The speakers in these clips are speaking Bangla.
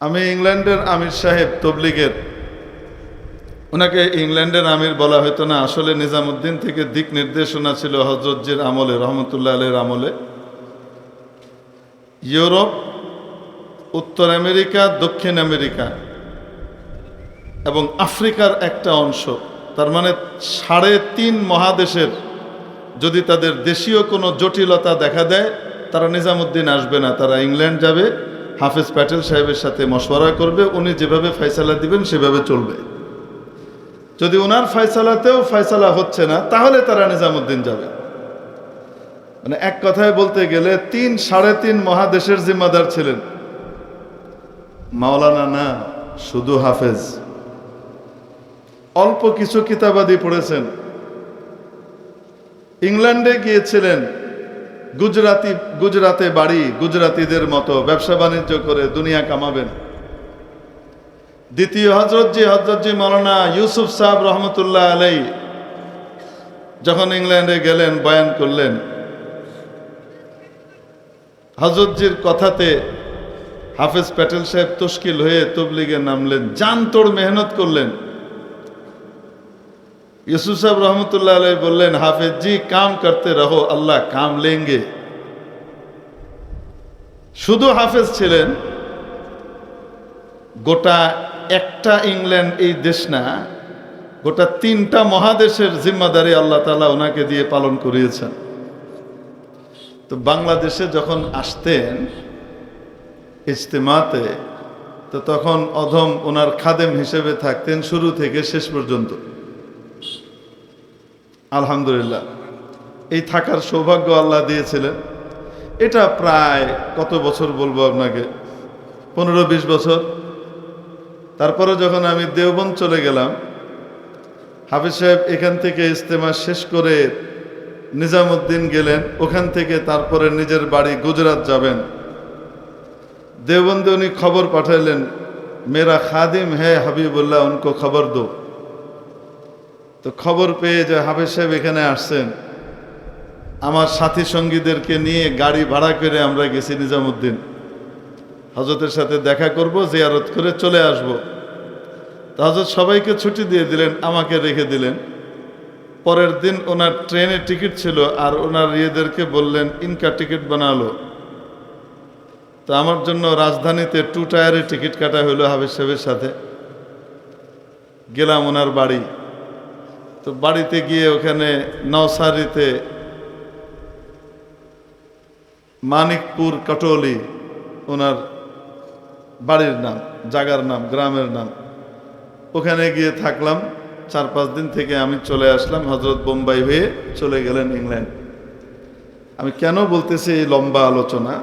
আমি ইংল্যান্ডের আমির সাহেব তবলিগের। ওনাকে ইংল্যান্ডের আমির বলা হতো না। আসলে নিজামুদ্দিন থেকে দিক নির্দেশনা ছিল হজরতজির আমলে, রহমতুল্লাহ আলের আমলে। ইউরোপ, উত্তর আমেরিকা, দক্ষিণ আমেরিকা এবং আফ্রিকার একটা অংশ। তার মানে সাড়ে তিন মহাদেশের যদি তাদের দেশীয় কোনো জটিলতা দেখা দেয়, তারা নিজামুদ্দিন আসবে না। তারা ইংল্যান্ড যাবে হাফিজ প্যাটেল সাহেবের সাথে মশওয়ারা করবে, উনি যেভাবে ফয়সালা দিবেন সেভাবে চলবে। যদি ওনার ফয়সালাতেও ফয়সালা হচ্ছে না, তাহলে তারা নিজামুদ্দিন যাবে। মানে এক কথায় বলতে গেলে তিন, সাড়ে তিন মহাদেশের জিম্মাদার ছিলেন। মাওলানা না, শুধু হাফেজ। অল্প কিছু কিতাবাদি পড়েছেন। ইংল্যান্ডে গিয়েছিলেন। গুজরাতি, গুজরাতে বাড়ি, গুজরাতিদের মতো ব্যবসা বাণিজ্য করে দুনিয়া কামাবেন। দ্বিতীয় হজরতজি হজরতজি মৌলানা ইউসুফ সাহেব রহমতুল্লাহ আলাই যখন ইংল্যান্ডে গেলেন, বয়ান করলেন, হজরতজির কথাতে হাফেজ প্যাটেল সাহেব তশকিল হয়ে তবলিগে নামলেন, জান তোড় মেহনত করলেন। ইউসুফ সাহেব রহমতুল্লাহ আলাই বললেন, হাফেজ জি কাম করতে রহো, আল্লাহ কাম লেঙ্গে। শুধু হাফেজ ছিলেন, গোটা একটা ইংল্যান্ড এই দেশ না, গোটা তিনটা মহাদেশের জিম্মাদারি আল্লাহ তালা ওনাকে দিয়ে পালন করিয়েছেন। তো বাংলাদেশে যখন আসতেন ইজতেমাতে, তো তখন অধম ওনার খাদেম হিসেবে থাকতেন শুরু থেকে শেষ পর্যন্ত। আলহামদুলিল্লাহ। এই থাকার সৌভাগ্য আল্লাহ দিয়েছিলেন। এটা প্রায় কত বছর বলব আপনাকে? পনেরো বিশ বছর। তারপরে যখন আমি দেওবন চলে গেলাম, হাফিজ সাহেব এখান থেকে ইস্তেমা শেষ করে নিজামুদ্দিন গেলেন। ওখান থেকে তারপরে নিজের বাড়ি গুজরাট যাবেন। দেওবন্দে উনি খবর পাঠাইলেন, মেরা খাদিম হ্যাঁ হাবিবুল্লাহ, উনকো খবর দো। তো খবর পেয়ে যে হাফিজ সাহেব এখানে আসছেন, আমার সাথী সঙ্গীদেরকে নিয়ে গাড়ি ভাড়া করে আমরা গেছি নিজামুদ্দিন। হজরতের সাথে দেখা করব, জিয়ারত করে চলে আসব। তো হজরত সবাইকে ছুটি দিয়ে দিলেন, আমাকে রেখে দিলেন। পরের দিন ওনার ট্রেনে টিকিট ছিল আর ওনার ইয়েদেরকে বললেন, ইনকা টিকিট বানালো। তো আমার জন্য রাজধানীতে টু টায়ারে টিকিট কাটা হলো হাফিজ সাহেবের সাথে। গেলাম ওনার বাড়ি। তো বাড়িতে গিয়ে ওখানে নওসারিতে মানিকপুর কটলি, ওনার বাড়ির নাম, জাগার নাম, গ্রামের নাম। ওখানে গিয়ে থাকলাম। চার পাঁচ দিন থেকে আমি চলে আসলাম হজরত বোম্বাই হয়ে চলে গেলেন ইংল্যান্ড। আমি কেন বলতেছি এই লম্বা আলোচনা?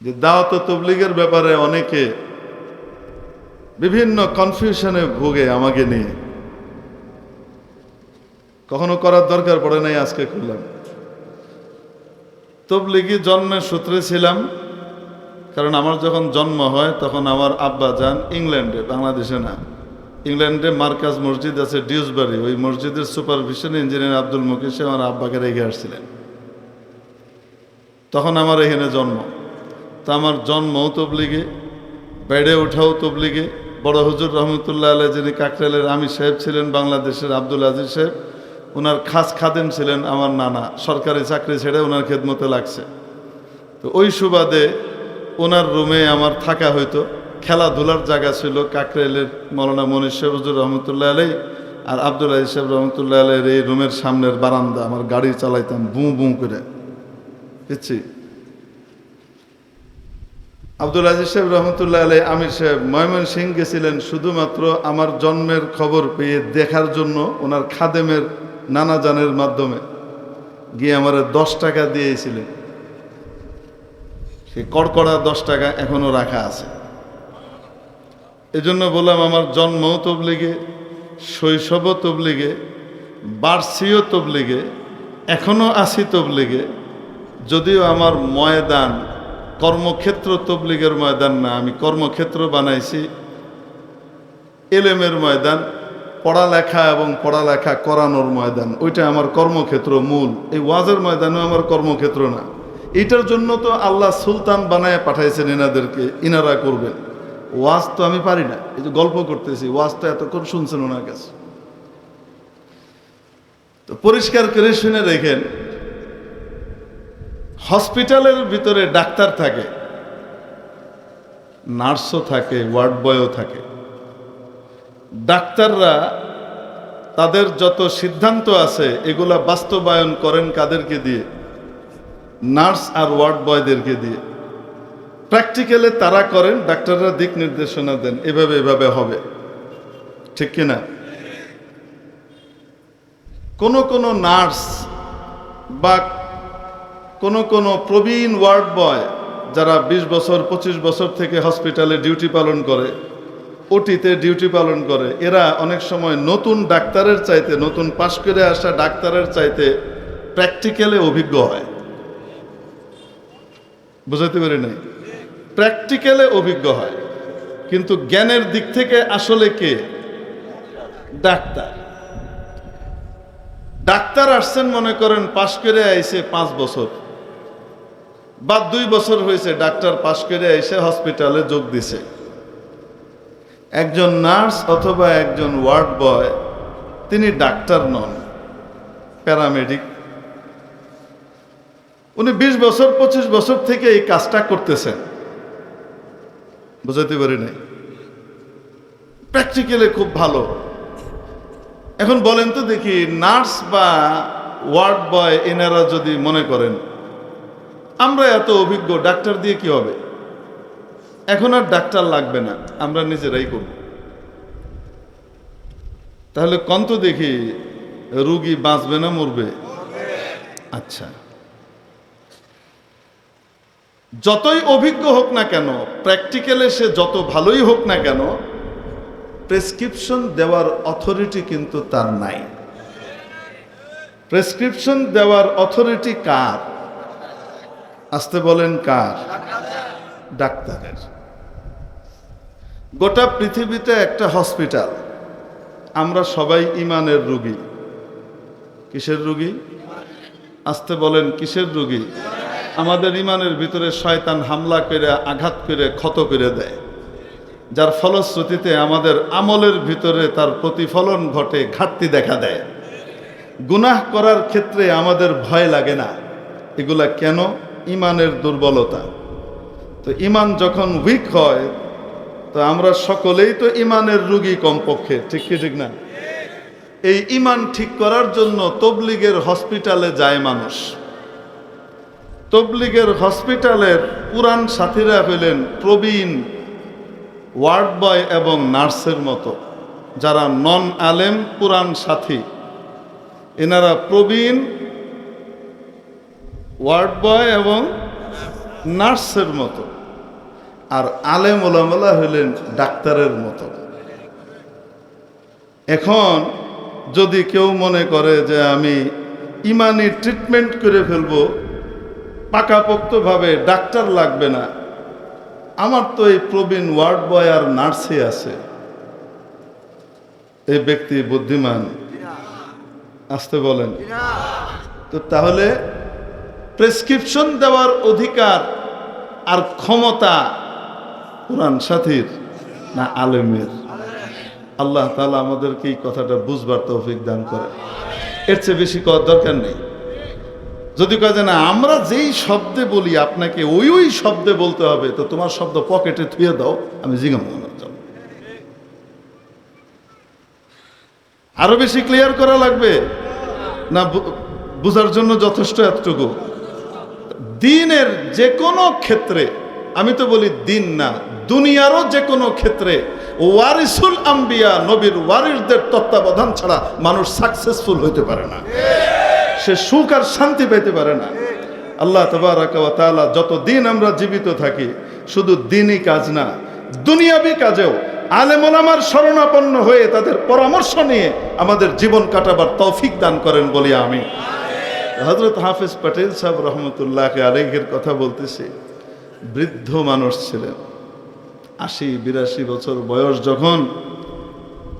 যে দাওয়াত তবলিগের ব্যাপারে অনেকে বিভিন্ন কনফিউশনে ভোগে আমাকে নিয়ে। কখনো করার দরকার পড়ে নাই, আজকে করলাম। তবলিগি জন্মের সূত্রে ছিলাম, কারণ আমার যখন জন্ম হয়, তখন আমার আব্বা যান ইংল্যান্ডে, বাংলাদেশে না। ইংল্যান্ডে মার্কাজ মসজিদ আছে ডিউসবারি, ওই মসজিদের সুপারভিশন ইঞ্জিনিয়ার আব্দুল মুকিশ আমার আব্বাকে রেখে আসছিলেন। তখন আমার এখানে জন্ম। তা আমার জন্মও তবলিগে, বেড়ে ওঠাও তবলিগে বড় হুজুর রহমতুল্লাহ আলহ যিনি কাকরালের আমির সাহেব ছিলেন, বাংলাদেশের আব্দুল আজিজ সাহেব ওনার খাস খাদেম ছিলেন আমার নানা, সরকারি চাকরি ছেড়ে ওনার খেদমতে লাগছে। তো ওই সুবাদে ওনার রুমে আমার থাকা হইতো, খেলাধুলার জায়গা ছিল কাকরেলের মৌলানা সাহেব, হুজুর রহমতুল্লাহ আলাই আর আব্দুল আজিজ সাহেব রহমতুল্লাহ আলের এই রুমের সামনের বারান্দা, আমার গাড়ি চালাইতাম, বুঁ বুঁ করে। বুঝছি? আব্দুল আজিজ সাহেব রহমতুল্লাহ আলাই আমির সাহেব ময়মন সিং গেছিলেন শুধুমাত্র আমার জন্মের খবর পেয়ে দেখার জন্য ওনার খাদেমের নানা জানের মাধ্যমে। গিয়ে আমার দশ টাকা দিয়েছিলেন। সেই কড়কড়া দশ টাকা এখনও রাখা আছে। এজন্য বললাম আমার জন্মও তবলিগে, শৈশবও তবলিগে বার্ষিও তবলিগে এখনও আসি তবলিগে, যদিও আমার ময়দান কর্মক্ষেত্র তবলিগের ময়দান না, আমি কর্মক্ষেত্র বানাইছি। এলেমের ময়দান, পড়ালেখা এবং পড়ালেখা করানোর ময়দান, ওইটা আমার কর্মক্ষেত্র মূল। এই ওয়াজের ময়দানও আমার কর্মক্ষেত্র না। এটার জন্য তো আল্লাহ সুলতান বানায় পাঠাইছেন এনাদেরকে, ইনারা করবেন। ওয়াজ তো আমি পারি না, এই যে গল্প করতেছি ওয়াজ তো এতক্ষণ শুনছেন ওনার কাছে। তো পরিষ্কার করে শুনে রেখেন হসপিটালের ভিতরে ডাক্তার থাকে, নার্সও থাকে, ওয়ার্ড বয়ও থাকে। ডাক্তাররা তাদের যত সিদ্ধান্ত আছে, এগুলা বাস্তবায়ন করেন কাদেরকে দিয়ে? নার্স আর ওয়ার্ড বয়দেরকে দিয়ে। প্র্যাকটিক্যালে তারা করেন, ডাক্তাররা দিক নির্দেশনা দেন, এভাবে এভাবে হবে। ঠিক কিনা? কোনো কোনো নার্স বা কোন কোন প্রবীণ ওয়ার্ড বয় যারা ২০ বছর ২৫ বছর থেকে হসপিটালে ডিউটি পালন করে, ওটিতে ডিউটি পালন করে, এরা অনেক সময় নতুন ডাক্তারের চাইতে, নতুন পাশ করে আসা ডাক্তারের চাইতে প্র্যাকটিক্যালে অভিজ্ঞ হয়। বুঝাতে পারি নাই? প্র্যাকটিক্যালে অভিজ্ঞ হয়, কিন্তু জ্ঞানের দিক থেকে আসলে কে? ডাক্তার। ডাক্তার আসছেন মনে করেন, পাশ করে আইসে পাঁচ বছর। বা দুই বছর হয়েছে, ডাক্তার পাশ করে এসে হসপিটালে যোগ দিছে। একজন নার্স অথবা একজন ওয়ার্ড বয়, তিনি ডাক্তার নন, প্যারামেডিক। উনি বিশ বছর, পঁচিশ বছর থেকে এই কাজটা করতেছেন। বুঝাতে পারি নাই। প্র্যাকটিক্যালি খুব ভালো। এখন বলেন তো দেখি, নার্স বা ওয়ার্ড বয়, এনারা যদি মনে করেন আমরা এত অভিজ্ঞ, ডাক্তার দিয়ে কি হবে? এখন আর ডাক্তার লাগবে না, আমরা নিজেরাই করব। তাহলে কন্ত দেখি, রুগী বাঁচবে না মরবে? আচ্ছা। যতই অভিজ্ঞ হোক না কেন প্র্যাকটিক্যালে সে যত ভালোই হোক না কেন প্রেসক্রিপশন দেওয়ার অথরিটি কিন্তু তার নাই। প্রেসক্রিপশন দেওয়ার অথরিটি কার? আসতে বলেন কার? ডাক্তারের। গোটা পৃথিবীতে একটা হসপিটাল। আমরা সবাই ইমানের রুগী। কিসের রুগী? আসতে বলেন কিসের রুগী? আমাদের ইমানের ভিতরে শয়তান হামলা করে, আঘাত করে, ক্ষত করে দেয়। যার ফলশ্রুতিতে আমাদের আমলের ভিতরে তার প্রতিফলন ঘটে, ঘাটতি দেখা দেয়। গুনাহ করার ক্ষেত্রে আমাদের ভয় লাগে না। এগুলা কেন? ইমানের দুর্বলতা। তো ইমান যখন উইক হয়, তো আমরা সকলেই তো ইমানের রুগী কমপক্ষে, ঠিক কি ঠিক না? এই ইমান ঠিক করার জন্য তবলিগের হসপিটালে যায় মানুষ। তবলিগের হসপিটালের পুরান সাথীরা পেলেন প্রবীণ ওয়ার্ড বয় এবং নার্সের মতো, যারা নন আলেম পুরান সাথী। এনারা প্রবীণ ওয়ার্ড বয় এবং নার্সের মতো। আর আলেম ওলামলা হলেন ডাক্তারের মতো। এখন যদি কেউ মনে করে যে আমি ইমানি ট্রিটমেন্ট করে ফেলব, পাকাপোক্তভাবে ডাক্তার লাগবে না, আমার তো এই প্রবীণ ওয়ার্ড বয় আর নার্সই আছে। এই ব্যক্তি বুদ্ধিমান। আসতে বলেন। তো তাহলে প্রেসক্রিপশন দেওয়ার অধিকার আর ক্ষমতা কোরআন সাথীর না আলেমের? আল্লাহ তালা আমাদেরকে এই কথাটা বুঝবার তৌফিক দান করে এর চেয়ে বেশি করার দরকার নেই। যদি কয় যে না, আমরা যেই শব্দে বলি, আপনাকে ওই ওই শব্দে বলতে হবে, তো তোমার শব্দ পকেটে থুয়ে দাও, আমি জিজ্ঞাম আরও বেশি ক্লিয়ার করা লাগবে? না বুঝার জন্য যথেষ্ট এতটুকু? দিনের যে কোনো ক্ষেত্রে, আমি তো বলি দিন না, দুনিয়ারও যে কোনো ক্ষেত্রে ওয়ারিসুল আম্বিয়া, নবীর ওয়ারিসদের তত্ত্বাবধান ছাড়া মানুষ সাকসেসফুল হইতে পারে না। সে সুখ আর শান্তি পেতে পারে না। আল্লাহ তালা যত দিন আমরা জীবিত থাকি, শুধু দিনই কাজ না, দুনিয়াবি কাজেও আলেমোলামার শরণাপন্ন হয়ে তাদের পরামর্শ নিয়ে আমাদের জীবন কাটাবার তৌফিক দান করেন বলি আমি। হজরত হাফিজ পটেল সাহেব রহমতুল্লাহ আলেগের কথা বলতেছি, বৃদ্ধ মানুষ ছিলেন, আশি, বিরাশি বছর বয়স যখন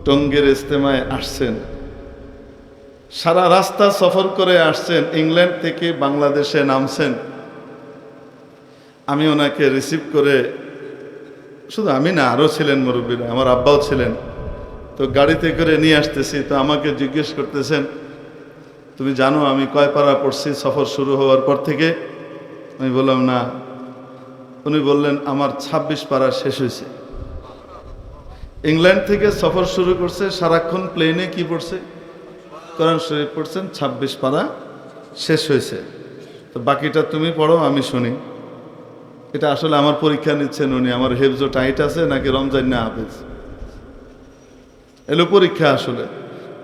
টঙ্গের ইস্তেমায় আসছেন, সারা রাস্তা সফর করে আসছেন, ইংল্যান্ড থেকে বাংলাদেশে নামছেন। আমি ওনাকে রিসিভ করে, শুধু আমি না, আরও ছিলেন মুরব্বীরা, আমার আব্বাও ছিলেন, তো গাড়িতে করে নিয়ে আসতেছি, তো আমাকে জিজ্ঞেস করতেছেন তুমি জানো আমি কয় পাড়া পড়ছি, সফর শুরু হওয়ার পর থেকে? আমি বললাম, না। উনি বললেন, আমার ২৬ পাড়া শেষ হয়েছে। ইংল্যান্ড থেকে সফর শুরু করছে, সারাক্ষণ প্লেনে কি পড়ছে? কোরআন শরীফ পড়ছেন ২৬ পাড়া শেষ হয়েছে। তো বাকিটা তুমি পড়ো, আমি শুনি। এটা আসলে আমার পরীক্ষা নিচ্ছেন উনি, আমার হেফজো টাইট আছে নাকি রমজান না হাফেজ? এলো পরীক্ষা আসলে।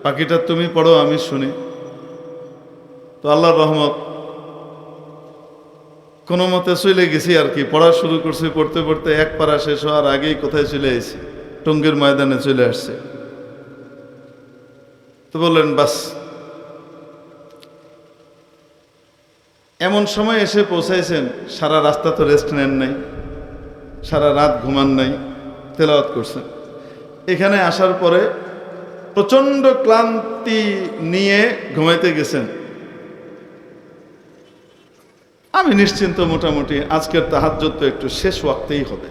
বাকিটা তুমি পড়ো, আমি শুনি। তো আল্লাহর রহমত, কোনো মতে চলে গেছি আর কি। পড়া শুরু করছি, পড়তে পড়তে এক পারা শেষ হওয়ার আগেই কোথায় চলে এসেছি টঙ্গীর ময়দানে চলে আসছে। তো বললেন, বাস, এমন সময় এসে পৌঁছাইছেন, সারা রাস্তা তো রেস্ট নেন নাই, সারা রাত ঘুমান নাই, তেলাওয়াত করছেন। এখানে আসার পরে প্রচণ্ড ক্লান্তি নিয়ে ঘুমাইতে গেছেন। আমি নিশ্চিন্ত মোটামুটি আজকের তাহাজ্জুদ তো একটু শেষ ওয়াক্তেই হবে।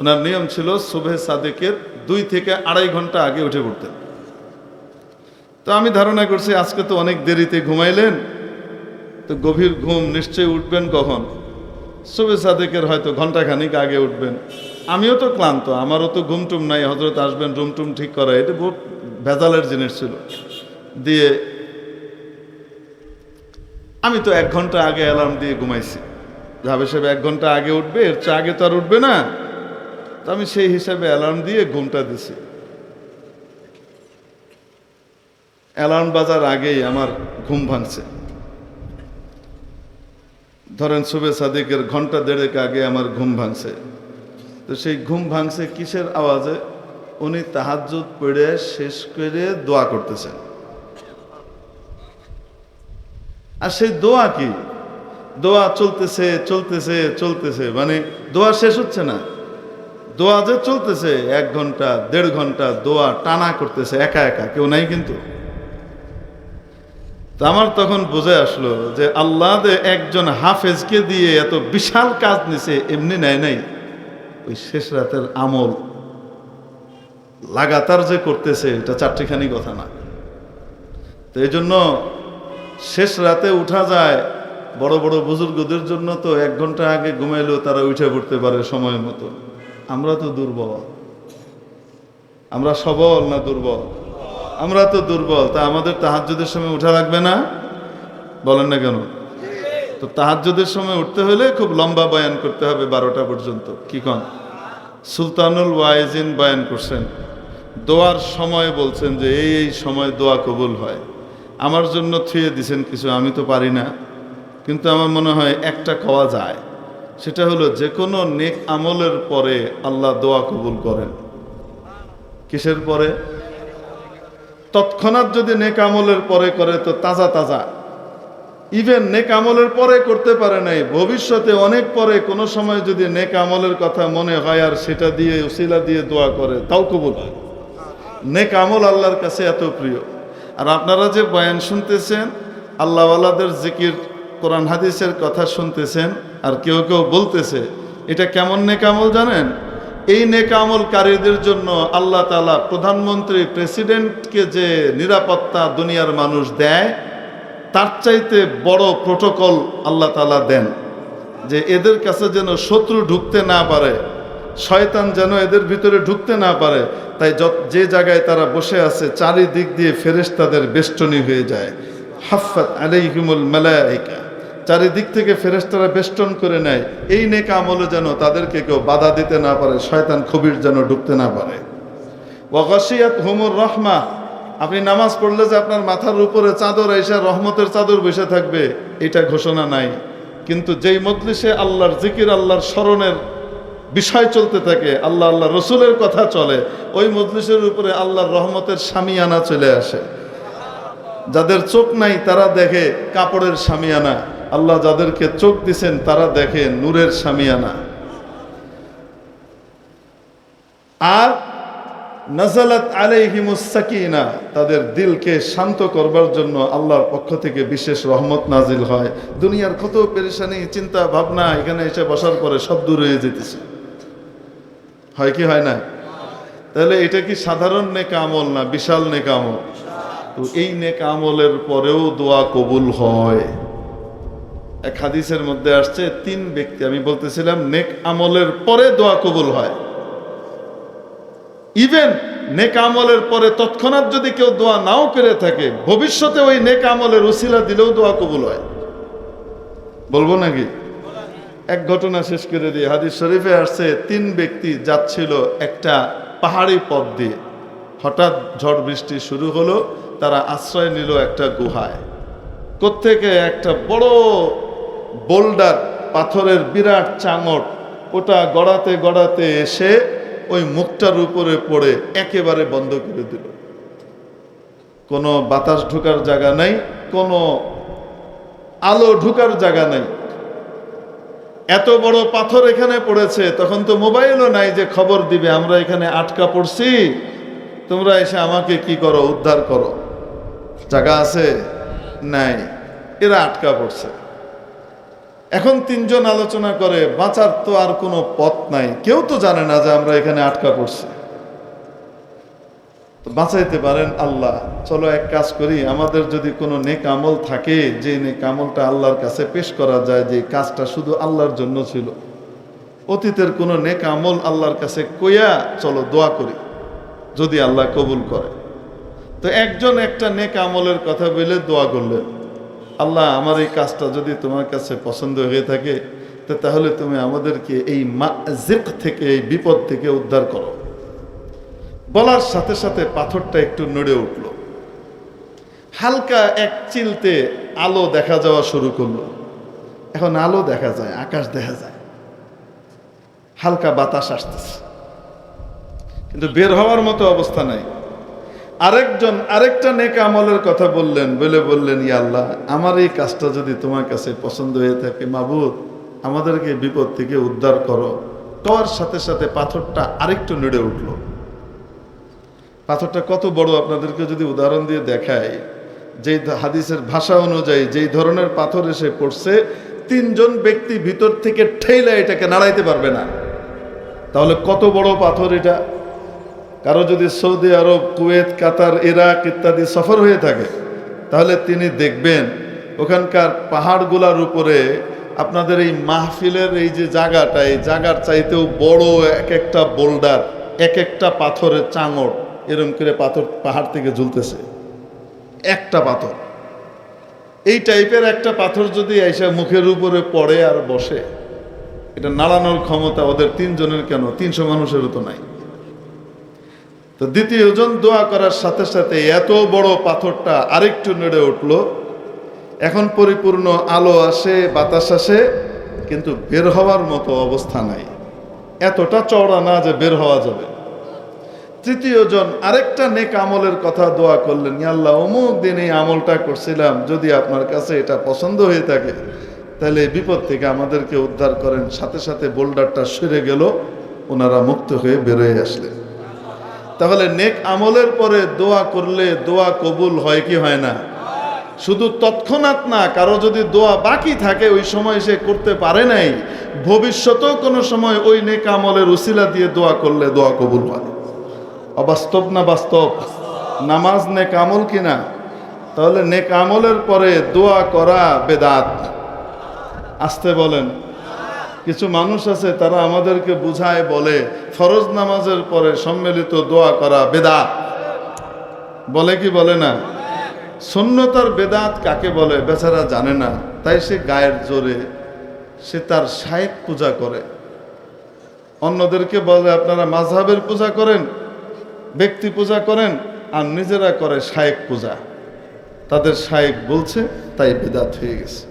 ওনার নিয়ম ছিল শুভে সাদেকের দুই থেকে আড়াই ঘণ্টা আগে উঠে পড়তেন তো আমি ধারণা করছি আজকে তো অনেক দেরিতে ঘুমাইলেন, তো গভীর ঘুম নিশ্চয়ই উঠবেন কখন? শুভে সাদেকের হয়তো ঘন্টাখানিক আগে উঠবেন। আমিও তো ক্লান্ত, আমারও তো ঘুম টুম নাই হজরত আসবেন রুম টুম ঠিক করা, এটা বহুত ভেজালের জিনিস ছিল। দিয়ে আমি তো এক ঘণ্টা আগে অ্যালার্ম দিয়ে ঘুমাইছি। যাবে সে এক ঘণ্টা আগে উঠবে, এর চেয়ে আগে তো আর উঠবে না। তো আমি সেই হিসাবে অ্যালার্ম দিয়ে ঘুমটা দিছি। অ্যালার্ম বাজার আগেই আমার ঘুম ভাঙছে। ধরেন শুভে সাদিকের ঘণ্টা দেড়েক আগে আমার ঘুম ভাঙছে। তো সেই ঘুম ভাঙছে কিসের আওয়াজে? উনি তাহাজ্জুদ পড়ে শেষ করে দোয়া করতেছেন। আর সেই দোয়া কি? দোয়া চলতেছে চলতেছে চলতেছে। মানে দোয়া শেষ হচ্ছে না। দোয়া যে চলতেছে, এক ঘণ্টা, দেড় ঘণ্টা দোয়া টানা করতেছে, একা একা, কেউ নাই কিন্তু। আমার তখন বুঝে আসলো যে আল্লাহ একজন হাফেজকে দিয়ে এত বিশাল কাজ নিছে, এমনি নেয় নাই। ওই শেষ রাতের আমল লাগাতার যে করতেছে, এটা চারটিখানি কথা না। তো এই জন্য শেষ রাতে উঠা যায় বড় বড় বুজুর্গদের জন্য তো এক ঘণ্টা আগে ঘুমাইলেও তারা উঠে পড়তে পারে সময় মতো। আমরা তো দুর্বল। আমরা সবল না দুর্বল? আমরা তো দুর্বল। তা আমাদের তাহাজ্যদের সময় উঠা লাগবে না? বলেন না কেন? তো তাহাজ্যদের সময় উঠতে হলে খুব লম্বা বয়ান করতে হবে বারোটা পর্যন্ত। কি কন? সুলতানুল ওয়াইজিন বয়ান করছেন, দোয়ার সময় বলছেন যে এই এই সময় দোয়া কবুল হয়। আমার জন্য থুয়ে দিছেন কিছু, আমি তো পারি না। কিন্তু আমার মনে হয় একটা খাওয়া যায়, সেটা হলো যে কোনো নেক আমলের পরে আল্লাহ দোয়া কবুল করেন। কিসের পরে? তৎক্ষণাৎ যদি নেক আমলের পরে করে তো তাজা তাজা। ইভেন নেক আমলের পরে করতে পারে নাই, ভবিষ্যতে অনেক পরে কোনো সময় যদি নেক আমলের কথা মনে হয় আর সেটা দিয়ে উসিলা দিয়ে দোয়া করে, তাও কবুল হয়। নেক আমল আল্লাহর কাছে এত প্রিয়। আর আপনারা যে বয়ান শুনতেছেন, আল্লাহওয়ালাদের জিকির, কোরআন হাদিসের কথা শুনতেছেন, আর কেউ কেউ বলতেছে, এটা কেমন নেকামল জানেন? এই নেকামলকারীদের জন্য আল্লাহ তালা প্রধানমন্ত্রী, প্রেসিডেন্টকে যে নিরাপত্তা দুনিয়ার মানুষ দেয়, তার চাইতে বড় প্রোটোকল আল্লাহ তালা দেন, যে এদের কাছে যেন শত্রু ঢুকতে না পারে। শয়তান যেন এদের ভিতরে ঢুকতে না পারে। তাই যে জায়গায় তারা বসে আছে, চারিদিক দিয়ে ফেরেশ তাদের বেষ্টনী হয়ে যায়। হাফাত আলাইহিমুল মালাইকা। চারিদিক থেকে ফেরেশতারা বেষ্টন করে নেয়। এই নেক আমলে যেন তাদেরকে কেউ বাধা দিতে না পারে, শয়তান খবির যেন ঢুকতে না পারে। ওয়াগাশিয়াত হুমুর রহমা। আপনি নামাজ পড়লে যে আপনার মাথার উপরে চাদর এসে রহমতের চাদর বসে থাকবে, এটা ঘোষণা নাই। কিন্তু যেই মজলিসে আল্লাহর জিকির, আল্লাহর স্মরণের বিষয় চলতে থাকে, আল্লাহ আল্লাহ রসুলের কথা চলে, ওই মজলিসের উপরে আল্লাহর রহমতের সামিয়ানা চলে আসে। যাদের চোখ নাই, তারা দেখে কাপড়ের সামিয়ানা আল্লাহ যাদেরকে চোখ দিছেন, তারা দেখে নূরের সামিয়ানা আর নাজালাত আলাইহিমুস সাকিনা, তাদের দিলকে শান্ত করবার জন্য আল্লাহর পক্ষ থেকে বিশেষ রহমত নাজিল হয়। দুনিয়ার কত পেরেশানি, চিন্তা ভাবনা এখানে এসে বসার পরে সব দূর হয়ে যেতেছে। হয় কি হয় না? তাহলে এটা কি সাধারণ নেক আমল না বিশাল নেক আমল? তো এই নেক আমলের পরেও দোয়া কবুল হয়। এক হাদিসের মধ্যে আসছে, তিন ব্যক্তি, আমি বলতেছিলাম, নেক আমলের পরে দোয়া কবুল হয়। ইভেন নেক আমলের পরে তৎক্ষণাৎ যদি কেউ দোয়া নাও পেরে থাকে, ভবিষ্যতে ওই নেক আমলের উসিলা দিলেও দোয়া কবুল হয়। বলব নাকি? এক ঘটনা শেষ করে দিয়ে হাদিস শরীফে আসছে, তিন ব্যক্তি যাচ্ছিল একটা পাহাড়ি পথ দিয়ে। হঠাৎ ঝড় বৃষ্টি শুরু হলো, তারা আশ্রয় নিল একটা গুহায়। কোত্থেকে একটা বড় বোল্ডার পাথরের বিরাট চাঙট ওটা গড়াতে গড়াতে এসে ওই মুখটার উপরে পড়ে একেবারে বন্ধ করে দিল। কোনো বাতাস ঢোকার জায়গা নাই, কোনো আলো ঢুকার জায়গা নাই। এত বড় পাথর এখানে পড়েছে, তখন তো মোবাইলও নাই যে খবর দিবে, আমরা এখানে আটকা পড়ছি। তোমরা এসে আমাকে কি করো, উদ্ধার করো। জায়গা আছে? নাই। এরা আটকা পড়ছে। এখন তিনজন আলোচনা করে, বাঁচার তো আর কোনো পথ নাই। কেউ তো জানে না যে আমরা এখানে আটকা পড়ছি। বাঁচাইতে পারেন আল্লাহ। চলো এক কাজ করি, আমাদের যদি কোনো নেক আমল থাকে, যে নেক আমলটা আল্লাহর কাছে পেশ করা যায়, যে কাজটা শুধু আল্লাহর জন্য ছিল, অতীতের কোনো নেক আমল আল্লাহর কাছে কইয়া চলো দোয়া করি, যদি আল্লাহ কবুল করে। তো একজন একটা নেক আমলের কথা বলে দোয়া করলেন, আল্লাহ, আমার এই কাজটা যদি তোমার কাছে পছন্দ হয়ে থাকে, তো তাহলে তুমি আমাদেরকে এই জিক থেকে, এই বিপদ থেকে উদ্ধার করো। বলার সাথে সাথে পাথরটা একটু নড়ে উঠল। হালকা এক চিলতে আলো দেখা যাওয়া শুরু করল। এখন আলো দেখা যায়, আকাশ দেখা যায়। হালকা বাতাস আসতেছে। কিন্তু বের হওয়ার মতো অবস্থা নাই। আরেকজন, আরেকটা নেক আমলের কথা বললেন, বলে বললেন, ইয়া আল্লাহ, আমার এই কাজটা যদি তোমার কাছে পছন্দ হয়ে থাকে, মাবুদ, আমাদেরকে বিপদ থেকে উদ্ধার করো। কওয়ার সাথে সাথে পাথরটা আরেকটু নেড়ে উঠল। পাথরটা কত বড় আপনাদেরকে যদি উদাহরণ দিয়ে দেখায় যেই হাদিসের ভাষা অনুযায়ী যেই ধরনের পাথর এসে পড়ছে, তিনজন ব্যক্তি ভিতর থেকে ঠেলে এটাকে নাড়াইতে পারবে না। তাহলে কত বড় পাথর এটা? কারও যদি সৌদি আরব, কুয়েত, কাতার, ইরাক ইত্যাদি সফর হয়ে থাকে, তাহলে তিনি দেখবেন ওখানকার পাহাড়গুলার উপরে আপনাদের এই মাহফিলের এই যে জায়গাটা, এই জায়গার চাইতেও বড় এক একটা বোল্ডার, এক একটা পাথরের চাঙড়। এরম করে পাথর পাহাড় থেকে ঝুলতেছে। একটা পাথর। এই টাইপের একটা পাথর যদি এসে মুখের উপরে পড়ে আর বসে, এটা নাড়ানোর ক্ষমতা ওদের তিনজনের কেন? তিনশো মানুষেরও তো নাই। তো দ্বিতীয় জন দোয়া করার সাথে সাথে এত বড় পাথরটা আরেকটু নেড়ে উঠল। এখন পরিপূর্ণ আলো আসে, বাতাস আসে, কিন্তু বের হওয়ার মতো অবস্থা নাই। এতটা চওড়া না যে বের হওয়া যাবে। তৃতীয় জন আরেকটা নেক আমলের কথা দোয়া করলেন আল্লাহ, অমুক দিন এই আমলটা করছিলাম, যদি আপনার কাছে এটা পছন্দ হয়ে থাকে, তাহলে বিপদ থেকে আমাদেরকে উদ্ধার করেন। সাথে সাথে বোল্ডারটা সরে গেল, ওনারা মুক্ত হয়ে বেরোয় আসলেন। তাহলে নেক আমলের পরে দোয়া করলে দোয়া কবুল হয় কি হয় না? শুধু তৎক্ষণাৎ না, কারও যদি দোয়া বাকি থাকে, ওই সময় সে করতে পারে নাই। ভবিষ্যতেও কোনো সময় ওই নেক আমলের উসিলা দিয়ে দোয়া করলে দোয়া কবুল হয়। অবাস্তব না বাস্তব? নামাজ নেক আমল কিনা? তাহলে নেক আমলের পরে দোয়া করা বেদাত। আসতে বলেন। কিছু মানুষ আছে, তারা আমাদেরকে বুঝায় বলে, ফরজ নামাজের পরে সম্মিলিত দোয়া করা বেদাত। বলে কি বলে না? সুন্নতার বেদাত কাকে বলে বেচারা জানে না। তাই সে গায়ের জোরে সে তার শায়েক পূজা করে। অন্যদেরকে বলে, আপনারা মাঝহাবের পূজা করেন? ব্যক্তি পূজা করেন আর নিজেরা করে শায়েক পূজা। তাদের শায়েক বলছে, তাই বেদাত হয়ে গেছে।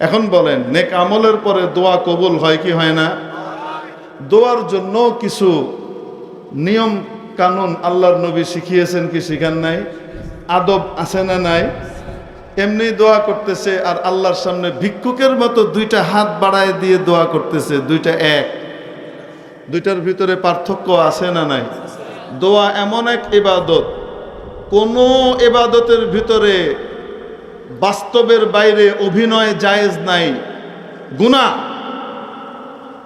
এখন বলেন, নেক আমলের পরে দোয়া কবুল হয় কি হয় না? দোয়ার জন্য কিছু নিয়ম কানুন আল্লাহর নবী শিখিয়েছেন কি শিখান নাই? আদব আছে না নাই? এমনি দোয়া করতেছে আর আল্লাহর সামনে ভিক্ষুকের মতো দুইটা হাত বাড়ায় দিয়ে দোয়া করতেছে, দুইটা এক। দুইটার ভিতরে পার্থক্য আছে না নাই? দোয়া এমন এক ইবাদত। কোনো ইবাদতের ভিতরে বাস্তবের বাইরে অভিনয় জায়েজ নাই। গুণা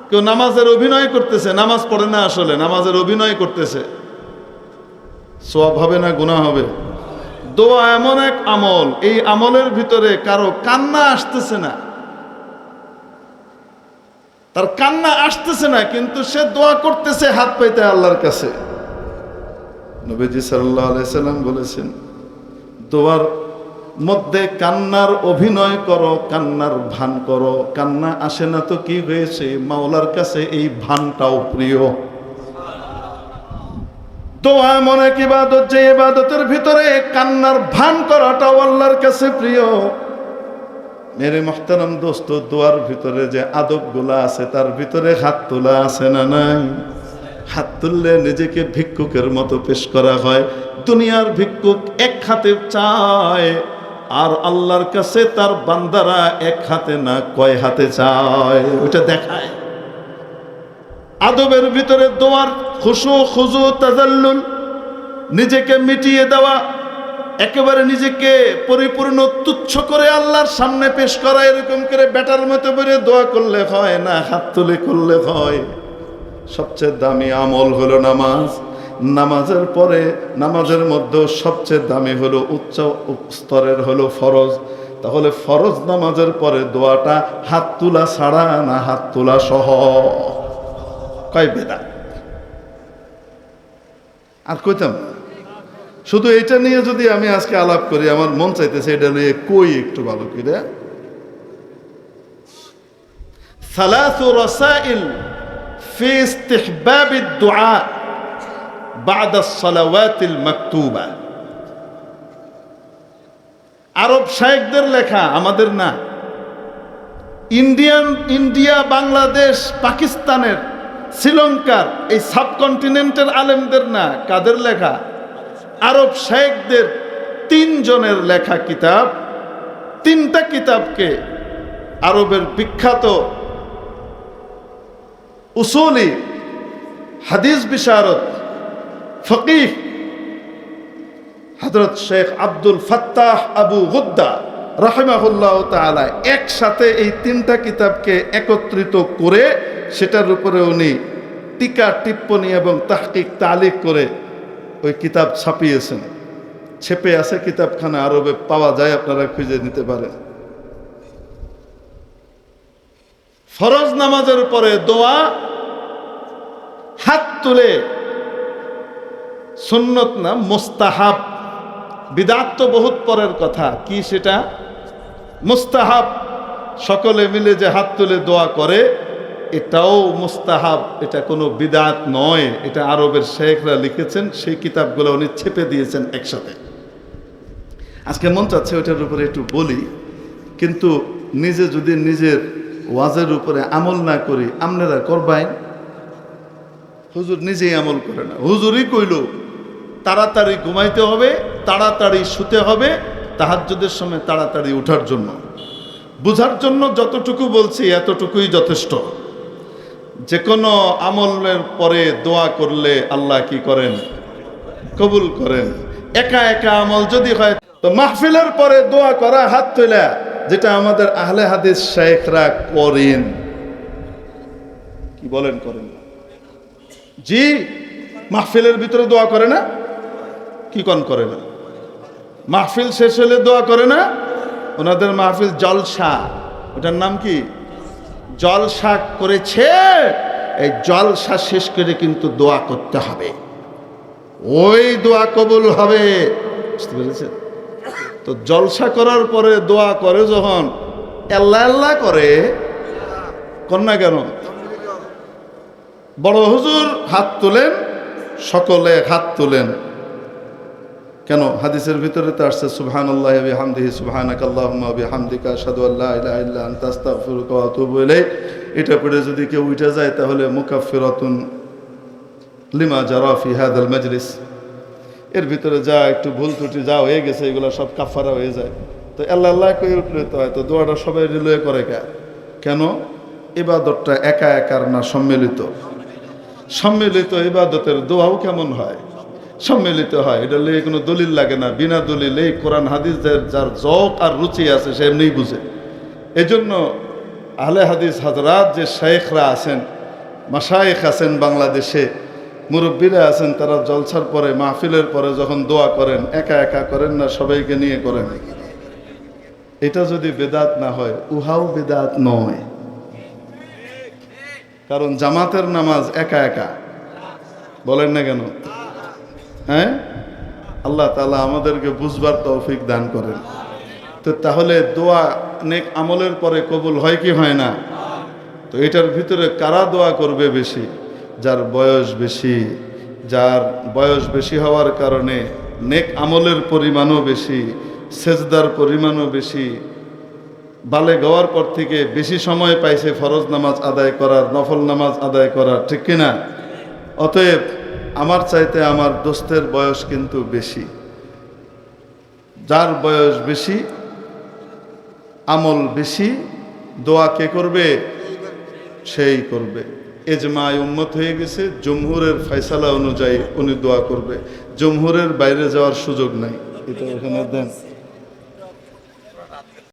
কেউ নামাজের অভিনয় করতেছে, নামাজ পড়ে না আসলে, নামাজের অভিনয় করতেছে। সব হবে না গুণা হবে? দোয়া এমন এক আমল, এই আমলের ভিতরে কারও কান্না আসতেছে না। তার কান্না আসতেছে না, কিন্তু সে দোয়া করতেছে হাত পাইতে আল্লাহর কাছে। নবীজি সাল্লাহ আলাইসাল্লাম বলেছেন দোয়ার মধ্যে কান্নার অভিনয় করো, কান্নার ভান করো। কান্না আসে না তো কি হয়েছে? মাওলার কাছে এই ভানটাও প্রিয়। দোয়া এমন এক ইবাদত? যে ইবাদতের ভিতরে কান্নার ভান করাটাও আল্লাহর কাছে প্রিয়। মেরে মহতারাম দোস্ত, দোয়ার ভিতরে যে আদবগুলা আছে, তার ভিতরে হাত তোলা আছে না নাই? হাত তুললে নিজেকে ভিক্ষুকের মতো পেশ করা হয়। দুনিয়ার ভিক্ষুক এক হাতে চায়, আর আল্লাহর কাছে তার বান্দারা এক হাতে না, কয় হাতে চায়। ওটা দেখায়। আদবের ভিতরে দোয়ার খুশু, খুজু, তাজাল্লুল, নিজেকে মিটিয়ে দেওয়া, একেবারে নিজেকে পরিপূর্ণ তুচ্ছ করে আল্লাহর সামনে পেশ করা, এরকম করে বেটার মতো করে দোয়া করলে হয় না, হাত তুলে করলে হয়। সবচেয়ে দামি আমল হলো নামাজ। নামাজের পরে, নামাজের মধ্যে সবচেয়ে দামি হলো উচ্চ স্তরের হলো ফরজ। তাহলে ফরজ নামাজের পরে দোয়াটা হাত তোলা ছাড়া না হাত তোলা সহ? কয় বেদা? আর কইতাম শুধু এটা নিয়ে যদি আমি আজকে আলাপ করি, আমার মন চাইতেছে এটা নিয়ে কই একটু ভালো কিরে। সালাসু রসাইল في استحباب الدعاء بعد الصلوات المكتوبة আরব শায়েকদের লেখা আমাদের না ইন্ডিয়ান ইন্ডিয়া বাংলাদেশ পাকিস্তানের শ্রীলঙ্কার এই সাবকন্টিনেন্টের আলেমদের না কাদের লেখা আরব শেখদের তিনজনের লেখা কিতাব তিনটা কিতাবকে আরবের বিখ্যাত উসুলি, হাদিস বিশারদ ফকিফ হজরত Sheikh Abdul Fattah Abu Ghudda রাহেমাহুল্লাহ তালা একসাথে এই তিনটা কিতাবকে একত্রিত করে সেটার উপরে উনি টিকা, টিপ্পনী এবং তাহকিক তালিক করে ওই কিতাব ছাপিয়েছেন। ছেপে আছে কিতাবখানা আরবে, পাওয়া যায়, আপনারা খুঁজে নিতে পারেন। ফরজ নামাজের পরে দোয়া, হাত তুলে সুন্নত না, মোস্তাহাব। বিদাত তো বহুত পরের কথা, কি সেটা? মুস্তাহাব, সকলে মিলে যে হাত তুলে দোয়া করে, এটাও মুস্তাহাব, এটা কোনো বিদাত নয়। এটা আরবের শেখরা লিখেছেন, সেই কিতাবগুলো উনি ছেপে দিয়েছেন একসাথে। আজকে মন চাচ্ছে ওইটার উপরে একটু বলি, কিন্তু নিজে যদি নিজের ওয়াজের উপরে আমল না করি আপনারা করবাই হুজুর নিজেই আমল করে না। হুজুরই কইল, তাড়াতাড়ি ঘুমাইতে হবে, তাড়াতাড়ি শুতে হবে, তাহাজ্জুদের সময় তাড়াতাড়ি ওঠার জন্য। বুঝার জন্য যতটুকু বলছি, এতটুকুই যথেষ্ট। যে কোনো আমলের পরে দোয়া করলে আল্লাহ কি করেন? কবুল করেন। একা একা আমল যদি হয়, তো মাহফিলের পরে দোয়া করা হাত তোলা। যেটা আমাদের আহলে হাদিস শেখরা করেন। কি বলেন করেন? জি, মাহফিলের ভিতরে দোয়া করে না? কি কন করে না? মাহফিল শেষ হলে দোয়া করে না? ওনাদের মাহফিল জলসা। ওটার নাম কি? জলসা করেছে। এই জলসা শেষ করে কিন্তু দোয়া করতে হবে। ওই দোয়া কবুল হবে। বুঝতে পেরেছেন? তো জলসা করার পরে দোয়া করে যখন আল্লাহ আল্লাহ করে কন্যা কেন? বড় হুজুর হাত তোলেন, সকলে হাত তোলেন। কেন? হাদিসের ভিতরে তো আসছে সুবহান আল্লাহ হামদিহি সুবহানাক আল্লাহুম্মা বিহামদিকা, আশহাদু আল্লা ইলাহা ইল্লা আনতা, আস্তাগফিরুকা ওয়া আতুবু ইলাইক। এটা পড়ে যদি কেউ উঠে যায়, তাহলে মুকাফফিরাতুন লিমা জারা ফি হাদাল মাজলিস। এর ভিতরে যা একটু ভুল ত্রুটি যা হয়ে গেছে, এগুলো সব কাফারা হয়ে যায়। তো আল্লাহ আল্লাহ কই উঠলে তো হয়, তো দোয়াটা সবাই রিলয়ে করে কে? কেন? ইবাদতটা একা একার না সম্মিলিত? সম্মিলিত ইবাদতের দোয়াও কেমন হয়? সম্মিলিত হয়, এটা লিয়ে কোনো দলিল লাগে না, বিনা দলিল কোরআন, হাদিস যার- যার জক আর রুচি আছে, সে এমনিই বুঝে। এজন্য আহলে হাদিস হাজরাত যে শেখরা আছেন মাসায়েখ আছেন বাংলাদেশে মুরব্বীরা আছেন, তারা জলসার পরে, মাহফিলের পরে যখন দোয়া করেন, একা একা করেন না, সবাইকে নিয়ে করেন। এটা যদি বেদাত না হয়, উহাও বেদাত নয়। কারণ জামাতের নামাজ একা একা। বলেন না কেন? হ্যাঁ? আল্লাহ তালা আমাদেরকে বুঝবার তৌফিক দান করেন। তো তাহলে দোয়া নেক আমলের পরে কবুল হয় কি হয় না? তো এটার ভিতরে কারা দোয়া করবে বেশি? যার বয়স বেশি, যার বয়স বেশি হওয়ার কারণে নেক আমলের পরিমাণও বেশি, সেজদার পরিমাণও বেশি বালে গাওয়ার পর থেকে বেশি সময় পাইছে ফরজ নামাজ আদায় করার, নফল নামাজ আদায় করার, ঠিক কিনা? অতএব আমার চাইতে আমার দোস্তের বয়স কিন্তু বেশি। যার বয়স বেশি, আমল বেশি, দোয়া কে করবে? সেই করবে। এজমায় উম্মত হয়ে গেছে, জমহুরের ফয়সালা অনুযায়ী উনি দোয়া করবে। জমহুরের বাইরে যাওয়ার সুযোগ নাই। এটা ওখানে দেন।